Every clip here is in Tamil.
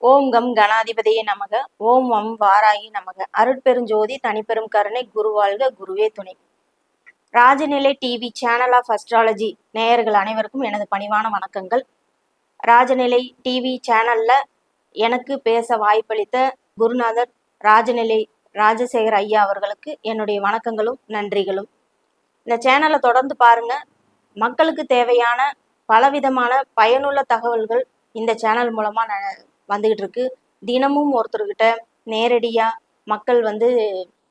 ஓம் கம் கணாதிபதியே நமக. ஓம் வம் வாராயி நமக. அருட்பெருஞ்சோதி தனிப்பெரும் கருணை குருவாழ்க குருவே துணை. Rajanilai TV channel of astrology நேயர்கள் அனைவருக்கும் எனது பணிவான வணக்கங்கள். ராஜநிலை டிவி சேனல்ல எனக்கு பேச வாய்ப்பளித்த குருநாதர் ராஜநிலை ராஜசேகர் ஐயா அவர்களுக்கு என்னுடைய வணக்கங்களும் நன்றிகளும். இந்த சேனலை தொடர்ந்து பாருங்க. மக்களுக்கு தேவையான பலவிதமான பயனுள்ள தகவல்கள் இந்த சேனல் மூலமா ந- வந்துகிட்டு இருக்கு தினமும் ஒருத்தர்கிட்ட நேரடியாக மக்கள் வந்து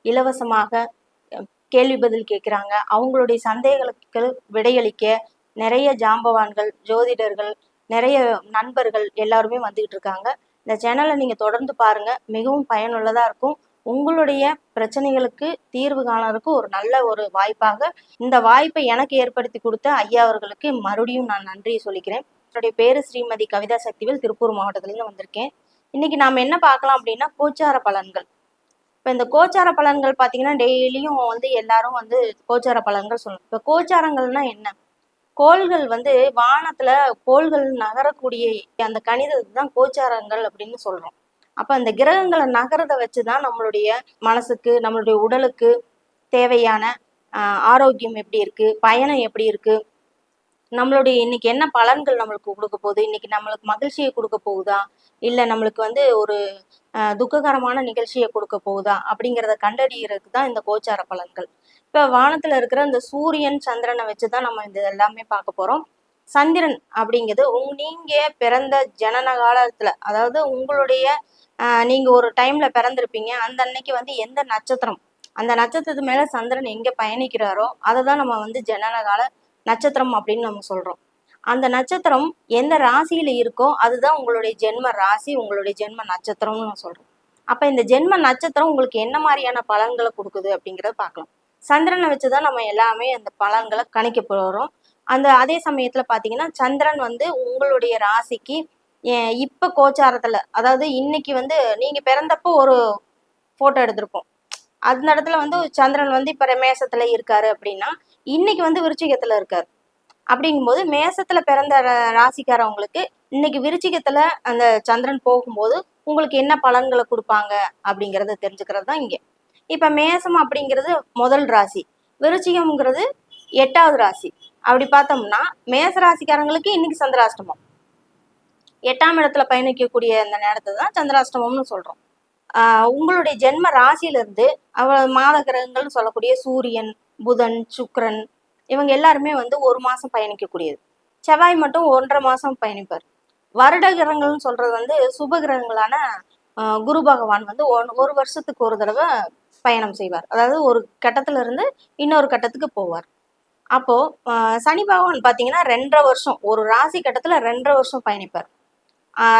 இலவசமாக கேள்வி பதில் கேட்குறாங்க. அவங்களுடைய சந்தேகங்களுக்கு விடையளிக்க நிறைய ஜாம்பவான்கள் ஜோதிடர்கள் நிறைய நண்பர்கள் எல்லாருமே வந்துகிட்டு இருக்காங்க இந்த சேனலை நீங்கள் தொடர்ந்து பாருங்கள் மிகவும் பயனுள்ளதாக இருக்கும். உங்களுடைய பிரச்சனைகளுக்கு தீர்வு காணறதுக்கு ஒரு நல்ல ஒரு வாய்ப்பாக இந்த வாய்ப்பை எனக்கு ஏற்படுத்தி கொடுத்த ஐயா அவர்களுக்கு மறுபடியும் நான் நன்றியை சொல்லிக்கிறேன். என்னுடைய பேரு ஸ்ரீமதி கவிதா சக்திவேல் திருப்பூர் மாவட்டத்திலேருந்து வந்திருக்கேன். இன்னைக்கு நாம என்ன பார்க்கலாம் அப்படின்னா கோச்சார பலன்கள். இப்போ இந்த கோச்சார பலன்கள் பார்த்தீங்கன்னா டெய்லியும் வந்து எல்லாரும் வந்து கோச்சார பலன்கள் சொல்லணும். இப்போ கோச்சாரங்கள்னா என்ன? கோள்கள் வந்து வானத்துல கோள்கள் நகரக்கூடிய அந்த கணிதத்தை தான் கோச்சாரங்கள் அப்படின்னு சொல்றோம். அப்ப அந்த கிரகங்களை நகரத வச்சுதான் நம்மளுடைய மனசுக்கு நம்மளுடைய உடலுக்கு தேவையான ஆரோக்கியம் எப்படி இருக்கு பயணம் எப்படி இருக்கு நம்மளுடைய இன்னைக்கு என்ன பலன்கள் நம்மளுக்கு கொடுக்க போகுது? இன்னைக்கு நம்மளுக்கு மகிழ்ச்சியை கொடுக்க போகுதா? இல்ல நம்மளுக்கு வந்து ஒரு துக்ககரமான நிகழ்ச்சியை கொடுக்க போகுதா? அப்படிங்கிறத கண்டறியறதுக்கு தான் இந்த கோச்சார பலன்கள். இப்ப வானத்துல இருக்கிற இந்த சூரியன் சந்திரனை வச்சுதான் நம்ம இந்த எல்லாமே பார்க்க போறோம். சந்திரன் அப்படிங்கிறது உங் நீங்க பிறந்த ஜனன காலத்துல அதாவது உங்களுடைய நீங்கள் நீங்க ஒரு டைம்ல பிறந்திருப்பீங்க. அந்த அன்னைக்கு வந்து எந்த நட்சத்திரம்? அந்த நட்சத்திரத்து மேல சந்திரன் எங்க பயணிக்கிறாரோ அதை தான் நம்ம வந்து ஜனன கால நட்சத்திரம் அப்படின்னு நம்ம சொல்றோம். அந்த நட்சத்திரம் எந்த ராசியில இருக்கோ அதுதான் உங்களுடைய ஜென்ம ராசி உங்களுடைய ஜென்ம நட்சத்திரம்னு நான் சொல்றோம் அப்ப இந்த ஜென்ம நட்சத்திரம் உங்களுக்கு என்ன மாதிரியான பலன்களை கொடுக்குது அப்படிங்கறத பார்க்கலாம். சந்திரனை வச்சுதான் நம்ம எல்லாமே அந்த பலன்களை கணிக்க போறோம். அந்த அதே சமயத்துல பாத்தீங்கன்னா சந்திரன் வந்து உங்களுடைய ராசிக்கு இப்ப கோச்சாரத்துல அதாவது இன்னைக்கு வந்து நீங்க பிறந்தப்போ ஒரு போட்டோ எடுத்திருப்போம். அந்த இடத்துல வந்து சந்திரன் வந்து இப்ப மேசத்துல இருக்காரு அப்படின்னா இன்னைக்கு வந்து விருச்சிகத்துல இருக்கார். அப்படிங்கும்போது மேசத்துல பிறந்த ர- ராசிக்காரவங்களுக்கு இன்னைக்கு விருச்சிகத்துல அந்த சந்திரன் போகும்போது உங்களுக்கு என்ன பலன்களை கொடுப்பாங்க அப்படிங்கறத தெரிஞ்சுக்கிறது தான் இங்க. இப்ப மேசம் அப்படிங்கிறது முதல் ராசி. விருச்சிகம்ங்கிறது எட்டாவது ராசி. அப்படி பார்த்தோம்னா மேச ராசிக்காரங்களுக்கு இன்னைக்கு சந்திராஷ்டமம். எட்டாம் இடத்துல பயணிக்கக்கூடிய அந்த நேரத்தை தான் சந்திராஷ்டமம்னு சொல்றோம். உங்களுடைய ஜென்ம ராசியிலிருந்து அவ மாத கிரகங்கள்னு சொல்லக்கூடிய சூரியன் புதன் சுக்ரன் இவங்க எல்லாருமே வந்து ஒரு மாசம் பயணிக்கக்கூடியது. செவ்வாய் மட்டும் ஒன்றரை மாசம் பயணிப்பார். வருட கிரகங்கள்னு சொல்றது வந்து சுப கிரகங்களான குரு பகவான் வந்து ஒன்- ஒரு வருஷத்துக்கு ஒரு தடவை பயணம் செய்வார். அதாவது ஒரு கட்டத்துல இருந்து இன்னொரு கட்டத்துக்கு போவார். அப்போ சனி பகவான் பாத்தீங்கன்னா ரெண்டரை வருஷம் ஒரு ராசி கட்டத்துல ரெண்டரை வருஷம் பயணிப்பார்.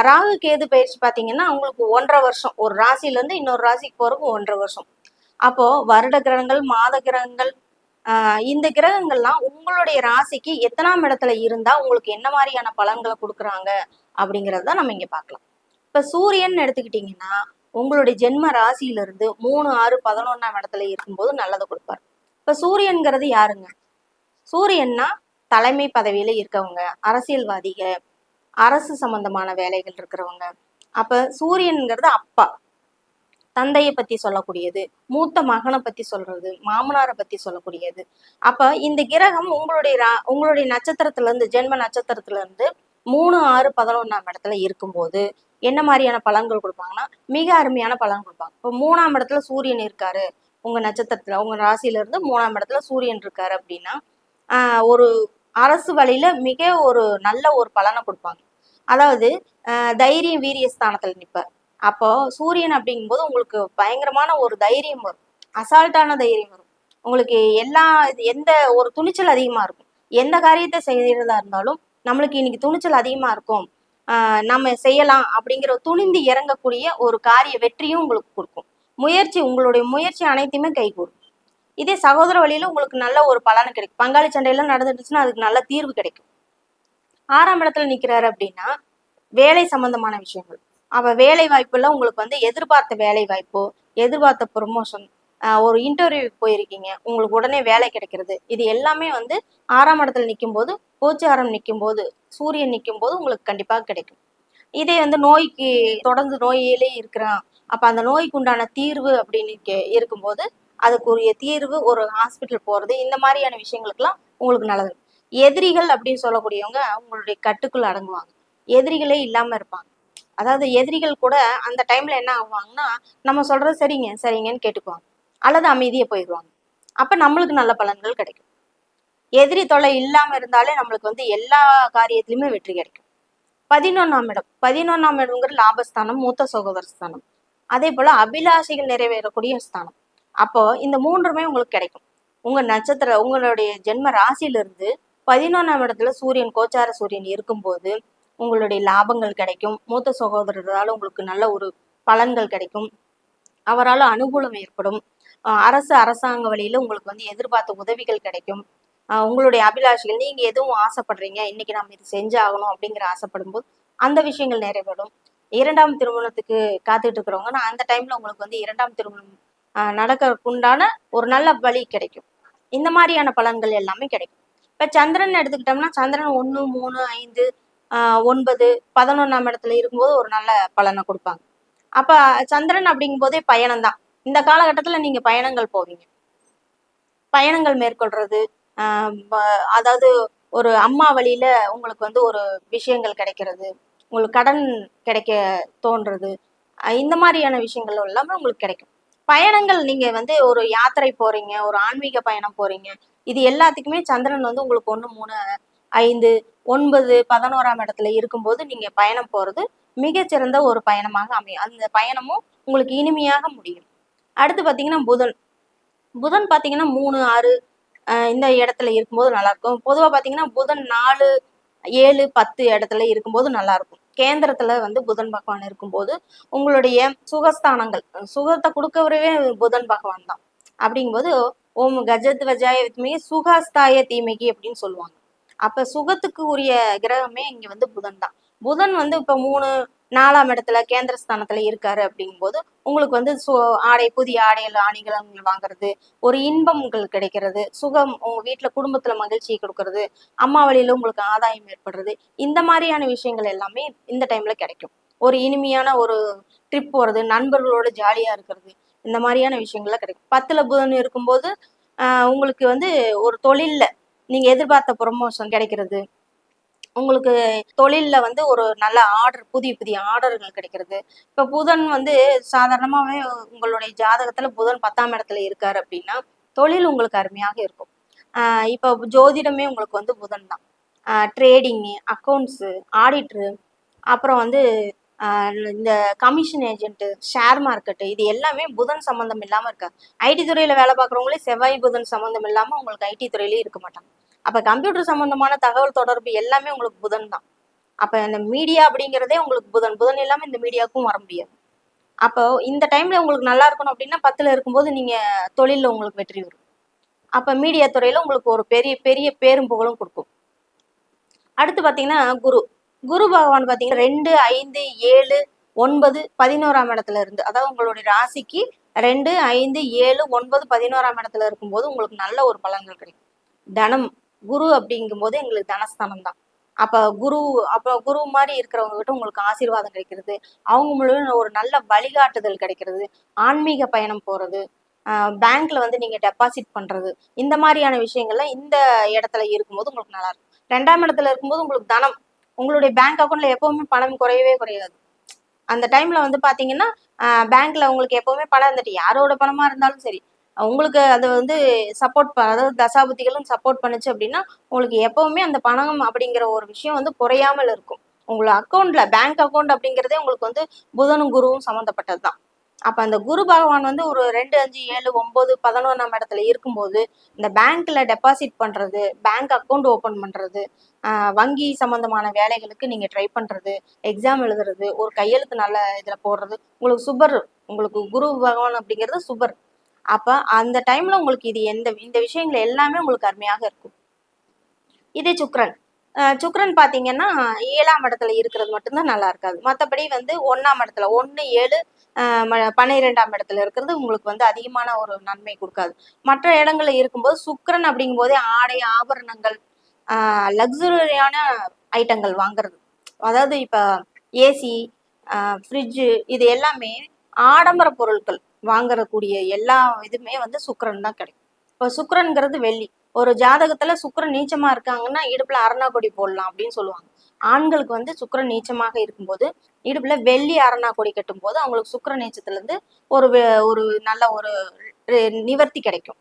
ராகு கேது பயிற்சி பாத்தீங்கன்னா உங்களுக்கு ஒன்றரை வருஷம் ஒரு ராசியில இருந்து இன்னொரு ராசிக்கு போகிறதுக்கு ஒன்றரை வருஷம். அப்போ வருட கிரகங்கள் மாத கிரகங்கள் இந்த கிரகங்கள்லாம் உங்களுடைய ராசிக்கு எத்தனாம் இடத்துல இருந்தா உங்களுக்கு என்ன மாதிரியான பலன்களை கொடுக்குறாங்க அப்படிங்கறத நம்ம இங்க பார்க்கலாம். இப்ப சூரியன் எடுத்துக்கிட்டீங்கன்னா உங்களுடைய ஜென்ம ராசியில இருந்து மூணு ஆறு பதினொன்னாம் இடத்துல இருக்கும்போது நல்லதை கொடுப்பார். இப்ப சூரியன்கிறது யாருங்க? சூரியன்னா தலைமை பதவியில இருக்கவங்க அரசியல்வாதிக அரசு சம்பந்தமான வேலைகள் இருக்கிறவங்க. அப்ப சூரியன்கிறது அப்பா. தந்தையை பத்தி சொல்லக்கூடியது மூத்த மகனை பத்தி சொல்றது மாமனாரை பத்தி சொல்லக்கூடியது. அப்ப இந்த கிரகம் உங்களுடைய ரா- உங்களுடைய நட்சத்திரத்துல இருந்து ஜென்ம நட்சத்திரத்துல இருந்து மூணு ஆறு பதினொன்னாம் இடத்துல இருக்கும்போது என்ன மாதிரியான பலன்கள் கொடுப்பாங்கன்னா மிக அருமையான பலன் கொடுப்பாங்க. இப்போ மூணாம் இடத்துல சூரியன் இருக்காரு உங்க நட்சத்திரத்துல உங்க ராசியில இருந்து மூணாம் இடத்துல சூரியன் இருக்காரு அப்படின்னா ஒரு அரசு வழியில மிக ஒரு நல்ல ஒரு பலனை கொடுப்பாங்க. அதாவது தைரியம் வீரிய ஸ்தானத்துல நிற்பார் அப்போ சூரியன் அப்படிங்கும்போது உங்களுக்கு பயங்கரமான ஒரு தைரியம் வரும். அசால்ட்டான தைரியம் வரும். உங்களுக்கு எல்லா இது எந்த ஒரு துணிச்சல் அதிகமா இருக்கும். எந்த காரியத்தை செய்யறதா இருந்தாலும் நம்மளுக்கு இன்னைக்கு துணிச்சல் அதிகமா இருக்கும். நம்ம செய்யலாம் அப்படிங்கிற துணிந்து இறங்கக்கூடிய ஒரு காரிய வெற்றியும் உங்களுக்கு கொடுக்கும். முயற்சி உங்களுடைய முயற்சி அனைத்தையுமே கைகூடும் இதே சகோதர வழியில உங்களுக்கு நல்ல ஒரு பலன் கிடைக்கும். பங்காளி சண்டையெல்லாம் நடந்துட்டுச்சுன்னா அதுக்கு நல்ல தீர்வு கிடைக்கும். ஆறாம் இடத்துல நிக்கிறாரு அப்படின்னா வேலை சம்பந்தமான விஷயங்கள். அவ வேலை வாய்ப்புல உங்களுக்கு வந்து எதிர்பார்த்த வேலை வாய்ப்போ எதிர்பார்த்த ப்ரொமோஷன் ஒரு இன்டர்வியூக்கு போயிருக்கீங்க உங்களுக்கு உடனே வேலை கிடைக்கிறது. இது எல்லாமே வந்து ஆறாம் இடத்துல நிற்கும் போது கோச்சாரம் நிற்கும் போது சூரியன் நிற்கும் போது உங்களுக்கு கண்டிப்பாக கிடைக்கும். இதே வந்து நோய்க்கு தொடர்ந்து நோயிலே இருக்கிறான். அப்ப அந்த நோய்க்கு உண்டான தீர்வு அப்படின்னு கே- இருக்கும்போது அதுக்குரிய தீர்வு ஒரு ஹாஸ்பிட்டல் போறது இந்த மாதிரியான விஷயங்களுக்கெல்லாம் உங்களுக்கு நல்லது. எதிரிகள் அப்படின்னு சொல்லக்கூடியவங்க உங்களுடைய கட்டுக்குள்ள அடங்குவாங்க. எதிரிகளே இல்லாம இருப்பாங்க. அதாவது எதிரிகள் கூட அந்த டைம்ல என்ன ஆகுவாங்கன்னா நம்ம சொல்றது சரிங்க சரிங்கன்னு கேட்டுக்குவாங்க. அல்லது அமைதியை போயிடுவாங்க. அப்ப நம்மளுக்கு நல்ல பலன்கள் கிடைக்கும். எதிரி தொலை இல்லாம இருந்தாலே நம்மளுக்கு வந்து எல்லா காரியத்திலுமே வெற்றி கிடைக்கும். பதினொன்னாம் இடம். பதினொன்னாம் இடம்ங்கிற லாபஸ்தானம் மூத்த சகோதர ஸ்தானம். அதே போல அபிலாஷைகள் நிறைவேறக்கூடிய ஸ்தானம். அப்போ இந்த மூன்றுமே உங்களுக்கு கிடைக்கும். உங்க நட்சத்திர உங்களுடைய ஜென்ம ராசியிலிருந்து பதினொன்னாம் இடத்துல சூரியன் கோச்சார சூரியன் இருக்கும்போது உங்களுடைய லாபங்கள் கிடைக்கும். மூத்த சகோதரரால் உங்களுக்கு நல்ல ஒரு பலன்கள் கிடைக்கும். அவரால் அனுகூலம் ஏற்படும். அரசு அரசாங்க வழியில உங்களுக்கு வந்து எதிர்பார்த்த உதவிகள் கிடைக்கும். உங்களுடைய அபிலாஷைகள் நீங்க எதுவும் ஆசைப்படுறீங்க? இன்னைக்கு நம்ம இது செஞ்சாகணும் அப்படிங்கிற ஆசைப்படும் போது அந்த விஷயங்கள் நிறைவேறும். இரண்டாம் திருமணத்துக்கு காத்துட்டு இருக்கிறவங்கன்னா அந்த டைம்ல உங்களுக்கு வந்து இரண்டாம் திருமணம் ஆஹ் நடக்கறதுக்குண்டான ஒரு நல்ல வழி கிடைக்கும். இந்த மாதிரியான பலன்கள் எல்லாமே கிடைக்கும். இப்ப சந்திரன் எடுத்துக்கிட்டோம்னா சந்திரன் ஒன்று மூணு ஐந்து ஒன்பது பதினொன்னாம் இடத்துல இருக்கும்போது ஒரு நல்ல பலனை கொடுப்பாங்க. அப்ப சந்திரன் அப்படிங்கும் போதே பயணம் தான் இந்த காலகட்டத்துல நீங்க பயணங்கள் போவீங்க. பயணங்கள் மேற்கொள்றது ஆஹ் அதாவது ஒரு அம்மா வழியில உங்களுக்கு வந்து ஒரு விஷயங்கள் கிடைக்கிறது உங்களுக்கு கடன் கிடைக்க தோன்றது இந்த மாதிரியான விஷயங்கள் எல்லாமே உங்களுக்கு கிடைக்கும். பயணங்கள் நீங்க வந்து ஒரு யாத்திரை போறீங்க ஒரு ஆன்மீக பயணம் போறீங்க இது எல்லாத்துக்குமே சந்திரன் வந்து உங்களுக்கு ஒண்ணு மூணு ஐந்து ஒன்பது பதினோராம் இடத்துல இருக்கும்போது நீங்க பயணம் போறது மிகச்சிறந்த ஒரு பயணமாக அமையும். அந்த பயணமும் உங்களுக்கு இனிமையாக முடியும். அடுத்து பார்த்தீங்கன்னா புதன். புதன் பார்த்தீங்கன்னா மூணு ஆறு இந்த இடத்துல இருக்கும்போது நல்லா இருக்கும் பொதுவாக பார்த்தீங்கன்னா புதன் நாலு ஏழு பத்து இடத்துல இருக்கும்போது நல்லா இருக்கும் கேந்திரத்துல வந்து புதன் பகவான் இருக்கும்போது உங்களுடைய சுகஸ்தானங்கள் சுகத்தை கொடுக்கவரவே புதன் பகவான் தான். அப்படிங்கும்போது ஓம் கஜத் வஜாய வித்மிகி சுகஸ்தாய தீமைக்கு அப்படின்னு சொல்லுவாங்க. அப்ப சுகத்துக்கு உரிய கிரகமே இங்க வந்து புதன் தான். புதன் வந்து இப்ப மூணு நாலாம் இடத்துல கேந்திரஸ்தானத்துல இருக்காரு அப்படிங்கும்போது உங்களுக்கு வந்து சு ஆடை புதிய ஆடைகள் ஆணிகள் வாங்குறது ஒரு இன்பங்கள் கிடைக்கிறது சுகம் உங்க வீட்டுல குடும்பத்துல மகிழ்ச்சியை கொடுக்கறது அம்மா வழியில உங்களுக்கு ஆதாயம் ஏற்படுறது இந்த மாதிரியான விஷயங்கள் எல்லாமே இந்த டைம்ல கிடைக்கும். ஒரு இனிமையான ஒரு ட்ரிப் போறது நண்பர்களோட ஜாலியா இருக்கிறது இந்த மாதிரியான விஷயங்கள்லாம் கிடைக்கும். பத்துல புதன் இருக்கும்போது உங்களுக்கு வந்து ஒரு தொழில்ல நீங்கள் எதிர்பார்த்த ப்ரொமோஷன் கிடைக்கிறது. உங்களுக்கு தொழிலில் வந்து ஒரு நல்ல ஆர்டர் புதிய புதிய ஆர்டர்கள் கிடைக்கிறது. இப்போ புதன் வந்து சாதாரணமாகவே உங்களுடைய ஜாதகத்தில் புதன் பத்தாம் இடத்துல இருக்கார் அப்படின்னா தொழில் உங்களுக்கு அருமையாக இருக்கும். இப்போ ஜோதிடமே உங்களுக்கு வந்து புதன் தான். ட்ரேடிங்கு அக்கௌண்ட்ஸு ஆடிட்ரு அப்புறம் வந்து இந்த கமிஷன் ஏஜென்ட்டு ஷேர் மார்க்கெட்டு இது எல்லாமே புதன் சம்மந்தம் இல்லாமல் இருக்காது ஐடி துறையில் வேலை பார்க்குறவங்களே செவ்வாய் புதன் சம்மந்தம் இல்லாமல் உங்களுக்கு ஐடி துறையிலே இருக்க மாட்டாங்க. அப்போ கம்ப்யூட்டர் சம்மந்தமான தகவல் தொடர்பு எல்லாமே உங்களுக்கு புதன் தான். அப்போ இந்த மீடியா அப்படிங்கிறதே உங்களுக்கு புதன். புதன் இல்லாமல் இந்த மீடியாவுக்கும் வர முடியாது. அப்போ இந்த டைம்ல உங்களுக்கு நல்லா இருக்கணும் அப்படின்னா பத்துல இருக்கும்போது நீங்க தொழிலில் உங்களுக்கு வெற்றி வரும். அப்ப மீடியா துறையில உங்களுக்கு ஒரு பெரிய பெரிய பேரும் புகழும் கொடுக்கும். அடுத்து பாத்தீங்கன்னா குரு. குரு பகவான் பார்த்தீங்கன்னா ரெண்டு ஐந்து ஏழு ஒன்பது பதினோராம் இடத்துல இருந்து அதாவது உங்களுடைய ராசிக்கு ரெண்டு ஐந்து ஏழு ஒன்பது பதினோராம் இடத்துல இருக்கும்போது உங்களுக்கு நல்ல ஒரு பலன்கள் கிடைக்கும். தனம் குரு அப்படிங்கும்போது எங்களுக்கு தனஸ்தானம் தான். அப்போ குரு அப்போ குரு மாதிரி இருக்கிறவங்க கிட்ட உங்களுக்கு ஆசீர்வாதம் கிடைக்கிறது அவங்க மூலம் ஒரு நல்ல வழிகாட்டுதல் கிடைக்கிறது ஆன்மீக பயணம் போகிறது பேங்க்ல வந்து நீங்கள் டெபாசிட் பண்ணுறது இந்த மாதிரியான விஷயங்கள்லாம் இந்த இடத்துல இருக்கும்போது உங்களுக்கு நல்லா இருக்கும். ரெண்டாம் இடத்துல இருக்கும்போது உங்களுக்கு தனம் உங்களுடைய பேங்க் அக்கௌண்ட்ல எப்பவுமே பணம் குறையவே குறையாது. அந்த டைம்ல வந்து பாத்தீங்கன்னா பேங்க்ல உங்களுக்கு எப்பவுமே பணம் இருந்துட்டு யாரோட பணமா இருந்தாலும் சரி உங்களுக்கு அது வந்து சப்போர்ட் அதாவது தசாபுத்திகளும் சப்போர்ட் பண்ணுச்சு அப்படின்னா உங்களுக்கு எப்பவுமே அந்த பணம் அப்படிங்கிற ஒரு விஷயம் வந்து குறையாமல் இருக்கும். உங்களோட அக்கௌண்ட்ல பேங்க் அக்கௌண்ட் அப்படிங்கிறதே உங்களுக்கு வந்து புதனும் குருவும் சம்மந்தப்பட்டது தான் அப்ப அந்த குரு பகவான் வந்து ஒரு ரெண்டு அஞ்சு ஏழு ஒன்பது பதினொன்றாம் இடத்துல இருக்கும்போது இந்த பேங்க்ல டெபாசிட் பண்றது பேங்க் அக்கௌண்ட் ஓபன் பண்றது வங்கி சம்பந்தமான வேலைகளுக்கு நீங்க ட்ரை பண்றது எக்ஸாம் எழுதுறது ஒரு கையெழுத்து நல்ல இதுல போடுறது உங்களுக்கு சுபர் உங்களுக்கு குரு பகவான் அப்படிங்கிறது சுபர் அப்ப அந்த டைம்ல உங்களுக்கு இது எந்த இந்த விஷயங்கள் எல்லாமே உங்களுக்கு அருமையாக இருக்கும். இதே சுக்ரன் சுக்ரன் பார்த்தீங்கன்னா பாத்தீங்கன்னா ஏழாம் இடத்துல இருக்கிறது மட்டும்தான் நல்லா இருக்காது. மற்றபடி வந்து ஒன்றாம் இடத்துல ஒன்று ஏழு பன்னிரெண்டாம் இடத்துல இருக்கிறது உங்களுக்கு வந்து அதிகமான ஒரு நன்மை கொடுக்காது. மற்ற இடங்கள்ல இருக்கும்போது சுக்கரன் அப்படிங்கும் போதே ஆடை ஆபரணங்கள் லக்ஸுரியான ஐட்டங்கள் வாங்குறது. அதாவது இப்ப ஏசி ஃப்ரிட்ஜு இது எல்லாமே ஆடம்பர பொருட்கள் வாங்கக்கூடிய எல்லா இதுமே வந்து சுக்கரன் தான் கிடைக்கும். இப்போ சுக்கிரன்ங்கிறது வெள்ளி. ஒரு ஜாதகத்துல சுக்கரன் நீச்சமா இருக்காங்கன்னா இடுப்புல அருணாக்கொடி போடலாம் அப்படின்னு சொல்லுவாங்க. ஆண்களுக்கு வந்து சுக்கரன் நீச்சமாக இருக்கும்போது இடுப்புல வெள்ளி அரணாக்கொடி கட்டும் போது அவங்களுக்கு சுக்கர நீச்சத்துல இருந்து ஒரு ஒரு நல்ல ஒரு நிவர்த்தி கிடைக்கும்.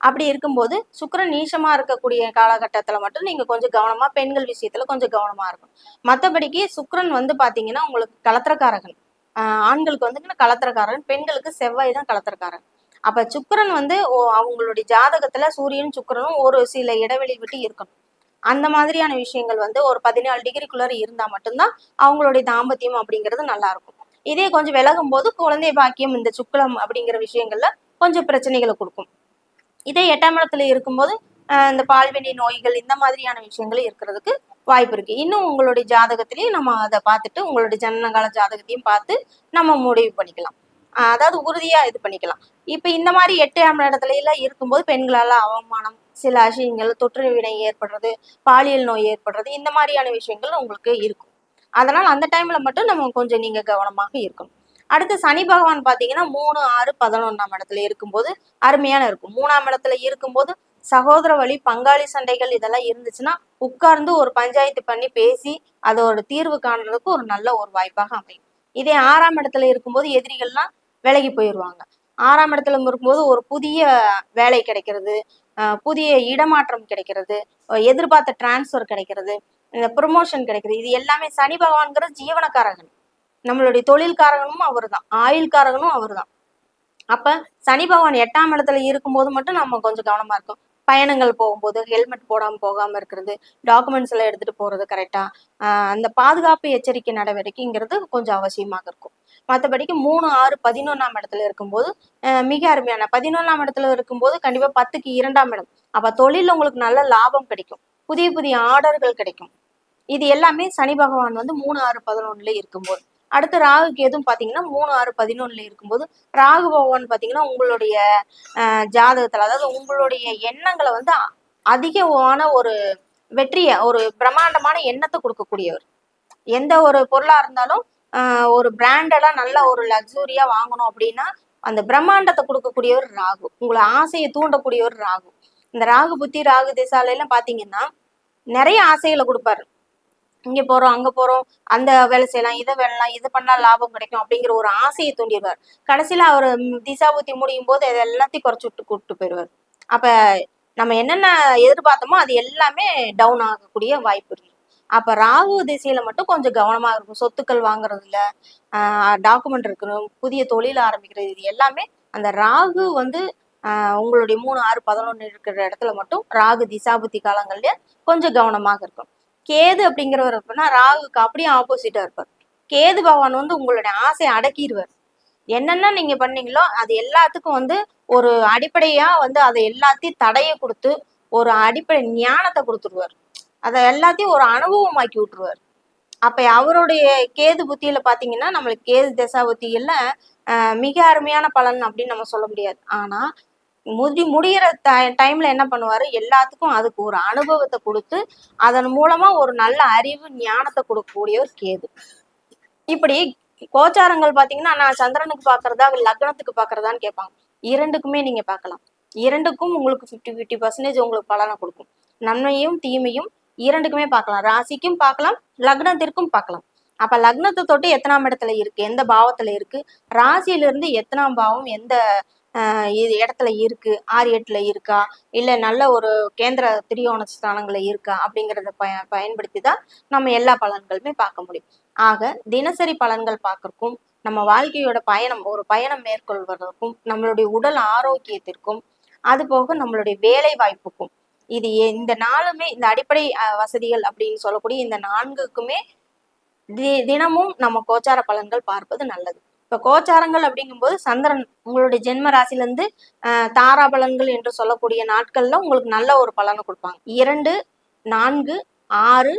அப்படி இருக்கும்போது சுக்கரன் நீச்சமா இருக்கக்கூடிய காலகட்டத்துல மட்டும் நீங்க கொஞ்சம் கவனமா பெண்கள் விஷயத்துல கொஞ்சம் கவனமா இருக்கும் மத்தபடிக்கு சுக்கரன் வந்து பாத்தீங்கன்னா உங்களுக்கு கலத்திரக்காரகன். ஆஹ் ஆண்களுக்கு வந்து கலத்திரக்காரன் பெண்களுக்கு செவ்வாய் தான் கலத்திரக்காரன் அப்ப சுக்கரன் வந்து அவங்களுடைய ஜாதகத்துல சூரியனும் சுக்கிரனும் ஒரு சில இடைவெளி விட்டு இருக்கணும். அந்த மாதிரியான விஷயங்கள் வந்து ஒரு பதினாலு டிகிரிக்குள்ளார இருந்தால் மட்டும்தான் அவங்களுடைய தாம்பத்தியம் அப்படிங்கிறது நல்லா இருக்கும். இதே கொஞ்சம் விலகும் போது குழந்தை பாக்கியம் இந்த சுக்கிலம் அப்படிங்கிற விஷயங்கள்ல கொஞ்சம் பிரச்சனைகளை கொடுக்கும். இதே எட்டாம் இடத்துல இருக்கும்போது ஆஹ் இந்த பால்வினை நோய்கள் இந்த மாதிரியான விஷயங்கள் இருக்கிறதுக்கு வாய்ப்பு இருக்கு. இன்னும் உங்களுடைய ஜாதகத்திலையும் நம்ம அதை பார்த்துட்டு உங்களுடைய ஜனனகால ஜாதகத்தையும் பார்த்து நம்ம முடிவு பண்ணிக்கலாம். அதாவது உறுதியா இது பண்ணிக்கலாம். இப்ப இந்த மாதிரி எட்டாம் இடத்துல எல்லாம் இருக்கும்போது பெண்களால அவமானம் சில அசியங்கள் தொற்று வினை ஏற்படுறது பாலியல் நோய் ஏற்படுறது இந்த மாதிரியான விஷயங்கள் உங்களுக்கு இருக்கும். அதனால அந்த டைம்ல மட்டும் நம்ம கொஞ்சம் நீங்க கவனமாக இருக்கணும். அடுத்து சனி பகவான் பாத்தீங்கன்னா மூணு ஆறு பதினொன்னாம் இடத்துல இருக்கும்போது அருமையான இருக்கும். மூணாம் இடத்துல இருக்கும்போது சகோதர வழி பங்காளி சண்டைகள் இதெல்லாம் இருந்துச்சுன்னா உட்கார்ந்து ஒரு பஞ்சாயத்து பண்ணி பேசி அதோட தீர்வு காண்றதுக்கு ஒரு நல்ல ஒரு வாய்ப்பாக அமையும். இதே ஆறாம் இடத்துல இருக்கும்போது எதிரிகள்லாம் விலகி போயிடுவாங்க ஆறாம் இடத்துல இருக்கும்போது ஒரு புதிய வேலை கிடைக்கிறது ஆஹ் புதிய இடமாற்றம் கிடைக்கிறது எதிர்பார்த்த டிரான்ஸ்ஃபர் கிடைக்கிறது இந்த ப்ரொமோஷன் கிடைக்கிறது. இது எல்லாமே சனி பகவான்கிற ஜீவனக்காரகன் நம்மளுடைய தொழில்காரகனும் அவர்தான். ஆயுள்காரகனும் அவர்தான். அப்ப சனி பகவான் எட்டாம் இடத்துல இருக்கும்போது மட்டும் நம்ம கொஞ்சம் கவனமா இருக்கும் பயணங்கள் போகும்போது ஹெல்மெட் போடாம போகாம இருக்கிறது டாக்குமெண்ட்ஸ் எல்லாம் எடுத்துட்டு போறது கரெக்டா அந்த பாதுகாப்பு எச்சரிக்கை நடவடிக்கைங்கிறது கொஞ்சம் அவசியமாக இருக்கும். மற்றபடிக்கு மூணு ஆறு பதினொன்றாம் இடத்துல இருக்கும்போது மிக அருமையான. பதினொன்றாம் இடத்துல இருக்கும்போது கண்டிப்பா பத்துக்கு இரண்டாம் இடம். அப்போ தொழிலில் உங்களுக்கு நல்ல லாபம் கிடைக்கும். புதிய புதிய ஆர்டர்கள் கிடைக்கும். இது எல்லாமே சனி பகவான் வந்து மூணு ஆறு பதினொன்னுல இருக்கும்போது. அடுத்து ராகு கேதும் பாத்தீங்கன்னா மூணு ஆறு பதினொன்னுல இருக்கும்போது ராகு பகவான் பாத்தீங்கன்னா உங்களுடைய ஜாதகத்தில் அதாவது உங்களுடைய எண்ணங்களை வந்து அ- அதிகமான ஒரு வெற்றியை ஒரு பிரம்மாண்டமான எண்ணத்தை கொடுக்கக்கூடியவர். எந்த ஒரு பொருளா இருந்தாலும் ஆஹ், ஒரு பிராண்டடா நல்ல ஒரு லக்ஸூரியா வாங்கணும் அப்படின்னா அந்த பிரம்மாண்டத்தை கொடுக்கக்கூடியவர் ராகு. உங்களை ஆசையை தூண்டக்கூடியவர் ராகு. இந்த ராகு புத்தி ராகு திசாலையெல்லாம் பார்த்தீங்கன்னா நிறைய ஆசைகளை கொடுப்பாரு. இங்க போறோம் அங்க போறோம் அந்த வேலை செய்யலாம் இதை வேலைலாம் இது பண்ணா லாபம் கிடைக்கும் அப்படிங்கிற ஒரு ஆசையை தூண்டிடுவார். கடைசியில அவர் திசாபுத்தி முடியும் போது அதை எல்லாத்தையும் குறைச்சி விட்டு கூப்பிட்டு போயிடுவார். அப்ப நம்ம என்னென்ன எதிர்பார்த்தோமோ அது எல்லாமே டவுன் ஆகக்கூடிய வாய்ப்பு இருக்கு. அப்ப ராகு திசையில மட்டும் கொஞ்சம் கவனமா இருக்கும். சொத்துக்கள் வாங்குறதுல டாக்குமெண்ட் இருக்கணும் புதிய தொழில் ஆரம்பிக்கிறது இது எல்லாமே அந்த ராகு வந்து உங்களுடைய மூணு ஆறு பதினொன்று இருக்கிற இடத்துல மட்டும் ராகு திசாபுத்தி காலங்கள்ல கொஞ்சம் கவனமாக இருக்கும். கேது அப்படிங்கிறவர் இருப்பார்னா ராகுக்கு அப்படியே ஆப்போசிட்டா இருப்பார். கேது பகவான் வந்து உங்களுடைய ஆசையை அடக்கிடுவார். என்னென்ன நீங்க பண்ணீங்களோ அது எல்லாத்துக்கும் வந்து ஒரு அடிப்படையா வந்து அதை எல்லாத்தையும் தடைய கொடுத்து ஒரு அடிப்படை ஞானத்தை கொடுத்துருவார் அதை எல்லாத்தையும் ஒரு அனுபவமாக்கி விட்டுருவார். அப்ப அவருடைய கேது புத்தியில பாத்தீங்கன்னா நம்மளுக்கு கேது தசா புத்தியில ஆஹ் மிக அருமையான பலன் அப்படின்னு நம்ம சொல்ல முடியாது. ஆனா முடி முடியிற டைம்ல என்ன பண்ணுவாரு? எல்லாத்துக்கும் அதுக்கு ஒரு அனுபவத்தை கொடுத்து அதன் மூலமா ஒரு நல்ல அறிவு ஞானத்தை கொடுக்கக்கூடிய ஒரு கேது. இப்படி கோச்சாரங்கள் பாத்தீங்கன்னா நான் சந்திரனுக்கு பாக்குறதா லக்னத்துக்கு பாக்குறதான்னு கேட்பாங்க. இரண்டுக்குமே நீங்க பார்க்கலாம் இரண்டுக்கும் உங்களுக்கு 50 50% பர்சன்டேஜ் உங்களுக்கு பலனை கொடுக்கும். நன்மையும் தீமையும் இரண்டுக்குமே பார்க்கலாம் ராசிக்கும் பார்க்கலாம் லக்னத்திற்கும் பார்க்கலாம் அப்ப லக்னத்தை தொட்டு எத்தனாம் இடத்துல இருக்கு? எந்த பாவத்துல இருக்கு? ராசியில இருந்து எத்தனாம் பாவம் எந்த இது இடத்துல இருக்கு ஆறு எட்டுல இருக்கா? இல்ல நல்ல ஒரு கேந்திர திரியோண ஸ்தானங்கள்ல இருக்கா? அப்படிங்கறத பய பயன்படுத்தி தான் நம்ம எல்லா பலன்களுமே பார்க்க முடியும். ஆக தினசரி பலன்கள் பார்க்கறக்கும் நம்ம வாழ்க்கையோட பயணம் ஒரு பயணம் மேற்கொள்வதற்கும் நம்மளுடைய உடல் ஆரோக்கியத்திற்கும் அது போக நம்மளுடைய வேலை வாய்ப்புக்கும் இது எ- இந்த நாளுமே இந்த அடிப்படை வசதிகள் அப்படின்னு சொல்லக்கூடிய இந்த நான்குக்குமே தி- தினமும் நம்ம கோச்சார பலன்கள் பார்ப்பது நல்லது. இப்போ கோச்சாரங்கள் அப்படிங்கும்போது சந்திரன் உங்களுடைய ஜென்ம ராசிலேருந்து தாரா பலன்கள் தாராபலன்கள் என்று சொல்லக்கூடிய நாட்களில் உங்களுக்கு நல்ல ஒரு பலனை கொடுப்பாங்க. இரண்டு நான்கு ஆறு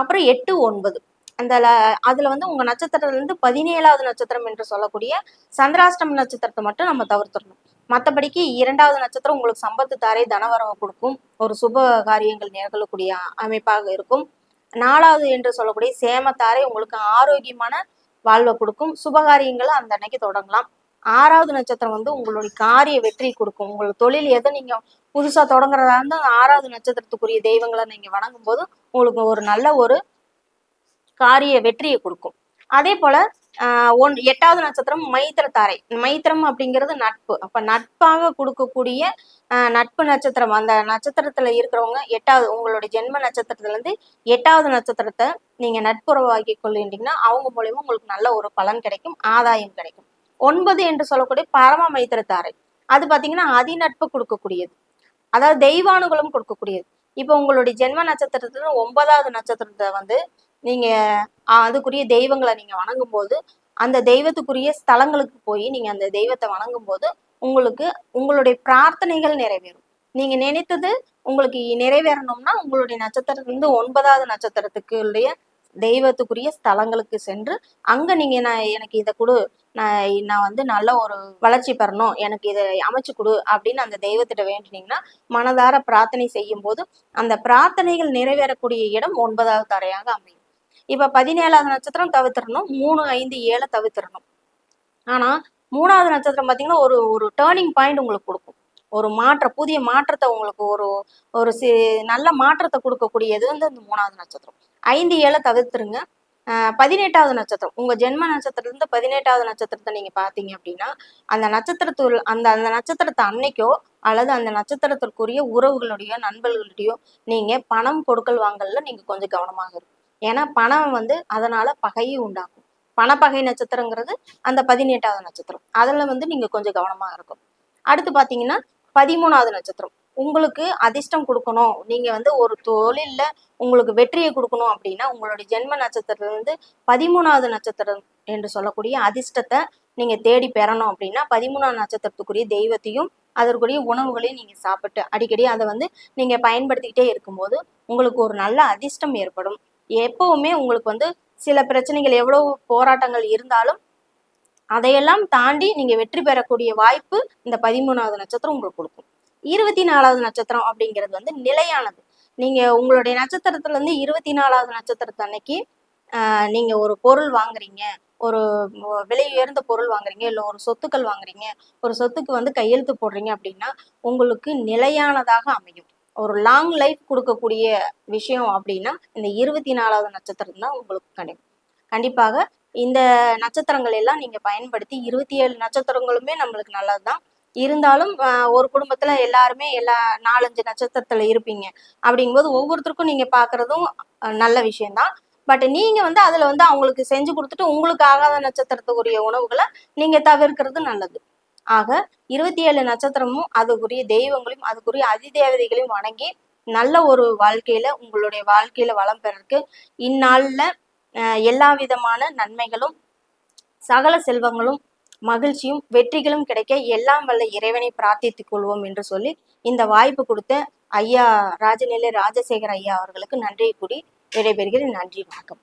அப்புறம் எட்டு ஒன்பது. அந்த அதில் அதுல வந்து உங்க நட்சத்திரத்துல இருந்து பதினேழாவது நட்சத்திரம் என்று சொல்லக்கூடிய சந்திராஷ்டம நட்சத்திரத்தை மட்டும் நம்ம தவிர்த்துடணும். மற்றபடிக்கு இரண்டாவது நட்சத்திரம் உங்களுக்கு சம்பத்து தாரே தனவரவை கொடுக்கும். ஒரு சுப காரியங்கள் நிகழக்கூடிய அமைப்பாக இருக்கும். நாலாவது என்று சொல்லக்கூடிய சேமத்தாரை உங்களுக்கு ஆரோக்கியமான வாழ்வை கொடுக்கும். சுபகாரியங்களை அந்த அன்னைக்கு தொடங்கலாம். ஆறாவது நட்சத்திரம் வந்து உங்களுடைய காரிய வெற்றி கொடுக்கும். உங்களுக்கு தொழில் எதை நீங்க புதுசா தொடங்குறதா இருந்தால் அந்த ஆறாவது நட்சத்திரத்துக்குரிய தெய்வங்களை நீங்க வணங்கும் போது உங்களுக்கு ஒரு நல்ல ஒரு காரிய வெற்றியை கொடுக்கும். அதே போல ஒன் எட்டாவது நட்சத்திரம் மைத்திர தாரை மைத்திரம் அப்படிங்கிறது நட்பு. அப்ப நட்பாக கொடுக்கக்கூடிய ஆஹ் நட்பு நட்சத்திரம். அந்த நட்சத்திரத்துல இருக்கிறவங்க எட்டாவது உங்களுடைய ஜென்ம நட்சத்திரத்துல இருந்து எட்டாவது நட்சத்திரத்தை நீங்க நட்புறவாக்கி கொள்கின்றீங்கன்னா அவங்க மூலியமா உங்களுக்கு நல்ல ஒரு பலன் கிடைக்கும் ஆதாயம் கிடைக்கும். ஒன்பது என்று சொல்லக்கூடிய பரம மைத்திர தாரை அது பாத்தீங்கன்னா அதிநட்பு கொடுக்கக்கூடியது. அதாவது தெய்வானுகளும் கொடுக்கக்கூடியது. இப்போ உங்களுடைய ஜென்ம நட்சத்திரத்துல ஒன்பதாவது நட்சத்திரத்தை வந்து நீங்க அதுக்குரிய தெய்வங்களை நீங்க வணங்கும் போது அந்த தெய்வத்துக்குரிய ஸ்தலங்களுக்கு போய் நீங்க அந்த தெய்வத்தை வணங்கும் போது உங்களுக்கு உங்களுடைய பிரார்த்தனைகள் நிறைவேறும். நீங்க நினைத்தது உங்களுக்கு நிறைவேறணும்னா உங்களுடைய நட்சத்திரத்திலிருந்து ஒன்பதாவது நட்சத்திரத்துக்குடைய தெய்வத்துக்குரிய ஸ்தலங்களுக்கு சென்று அங்க நீங்க நான் எனக்கு இதை கொடு நான் நான் வந்து நல்ல ஒரு வளர்ச்சி பெறணும் எனக்கு இதை அமைச்சு கொடு அப்படின்னு அந்த தெய்வத்திட்ட வேண்டினீங்கன்னா மனதார பிரார்த்தனை செய்யும் போது அந்த பிரார்த்தனைகள் நிறைவேறக்கூடிய இடம் ஒன்பதாவது தரையாக அமையும். இப்ப பதினேழாவது நட்சத்திரம் தவிர்த்திடணும் மூணு ஐந்து ஏழை தவிர்த்திடணும். ஆனா மூணாவது நட்சத்திரம் பாத்தீங்கன்னா ஒரு ஒரு டேர்னிங் பாயிண்ட் உங்களுக்கு கொடுக்கும். ஒரு மாற்ற புதிய மாற்றத்தை உங்களுக்கு ஒரு ஒரு சி நல்ல மாற்றத்தை கொடுக்கக்கூடியது வந்து அந்த மூணாவது நட்சத்திரம். ஐந்து ஏழை தவிர்த்துருங்க. ஆஹ் பதினெட்டாவது நட்சத்திரம். உங்க ஜென்ம நட்சத்திரத்துல இருந்து பதினெட்டாவது நட்சத்திரத்தை நீங்க பாத்தீங்க அப்படின்னா அந்த நட்சத்திரத்துள் அந்த அந்த நட்சத்திரத்தை அன்னைக்கோ அல்லது அந்த நட்சத்திரத்திற்குரிய உறவுகளுடைய நண்பர்களுடையோ நீங்க பணம் கொடுக்கல் வாங்கல நீங்க கொஞ்சம் கவனமாக இருக்கும் ஏன்னா பணம் வந்து அதனால பகையை உண்டாக்கும். பணப்பகை நட்சத்திரங்கிறது அந்த பதினெட்டாவது நட்சத்திரம். அதுல வந்து நீங்க கொஞ்சம் கவனமா இருக்கும் அடுத்து பாத்தீங்கன்னா பதிமூணாவது நட்சத்திரம். உங்களுக்கு அதிர்ஷ்டம் கொடுக்கணும். நீங்க வந்து ஒரு தொழில்ல உங்களுக்கு வெற்றியை கொடுக்கணும் அப்படின்னா உங்களுடைய ஜென்ம நட்சத்திரத்துல இருந்து பதிமூணாவது நட்சத்திரம் என்று சொல்லக்கூடிய அதிர்ஷ்டத்தை நீங்க தேடி பெறணும் அப்படின்னா பதிமூணாவது நட்சத்திரத்துக்குரிய தெய்வத்தையும் அதற்குரிய உணவுகளையும் நீங்க சாப்பிட்டு அடிக்கடி அதை வந்து நீங்க பயன்படுத்திக்கிட்டே இருக்கும்போது உங்களுக்கு ஒரு நல்ல அதிர்ஷ்டம் ஏற்படும். எப்பவுமே உங்களுக்கு வந்து சில பிரச்சனைகள் எவ்வளோ போராட்டங்கள் இருந்தாலும் அதையெல்லாம் தாண்டி நீங்க வெற்றி பெறக்கூடிய வாய்ப்பு இந்த பதிமூணாவது நட்சத்திரம் உங்களுக்கு கொடுக்கும். இருபத்தி நாலாவது நட்சத்திரம் அப்படிங்கிறது வந்து நிலையானது. நீங்க உங்களுடைய நட்சத்திரத்துல இருந்து இருபத்தி நாலாவது நட்சத்திரத்து அன்னைக்கு நீங்க ஒரு பொருள் வாங்குறீங்க. ஒரு விலை உயர்ந்த பொருள் வாங்குறீங்க. இல்லை ஒரு சொத்துக்கள் வாங்குறீங்க. ஒரு சொத்துக்கு வந்து கையெழுத்து போடுறீங்க அப்படின்னா உங்களுக்கு நிலையானதாக அமையும். ஒரு லாங் லைஃப் கொடுக்கக்கூடிய விஷயம் அப்படின்னா இந்த இருபத்தி நாலாவது நட்சத்திரம் தான் உங்களுக்கு கிடைக்கும் கண்டிப்பாக இந்த நட்சத்திரங்கள் எல்லாம் நீங்க பயன்படுத்தி இருபத்தி ஏழு நட்சத்திரங்களுமே நம்மளுக்கு நல்லதுதான். இருந்தாலும் ஆஹ் ஒரு குடும்பத்துல எல்லாருமே எல்லா நாலஞ்சு நட்சத்திரத்துல இருப்பீங்க அப்படிங்கும்போது ஒவ்வொருத்தருக்கும் நீங்க பாக்குறதும் அஹ், நல்ல விஷயம்தான். பட் நீங்க வந்து அதுல வந்து அவங்களுக்கு செஞ்சு கொடுத்துட்டு உங்களுக்கு ஆகாத நட்சத்திரத்துக்குரிய உணவுகளை நீங்க தவிர்க்கிறது நல்லது. ஆக இருபத்தி ஏழு நட்சத்திரமும் அதுக்குரிய தெய்வங்களையும் அதுக்குரிய அதிதேவதைகளையும் வணங்கி நல்ல ஒரு வாழ்க்கையில உங்களுடைய வாழ்க்கையில வளம் பெறறதுக்கு இந்நாளில் அஹ், எல்லா விதமான நன்மைகளும் சகல செல்வங்களும் மகிழ்ச்சியும் வெற்றிகளும் கிடைக்க எல்லாம் வல்ல இறைவனை பிரார்த்தித்துக் கொள்வோம் என்று சொல்லி இந்த வாய்ப்பு கொடுத்த ஐயா ராஜநிலை ராஜசேகர் ஐயா அவர்களுக்கு நன்றி கூடி விடைபெறுகிறேன். நன்றி வணக்கம்.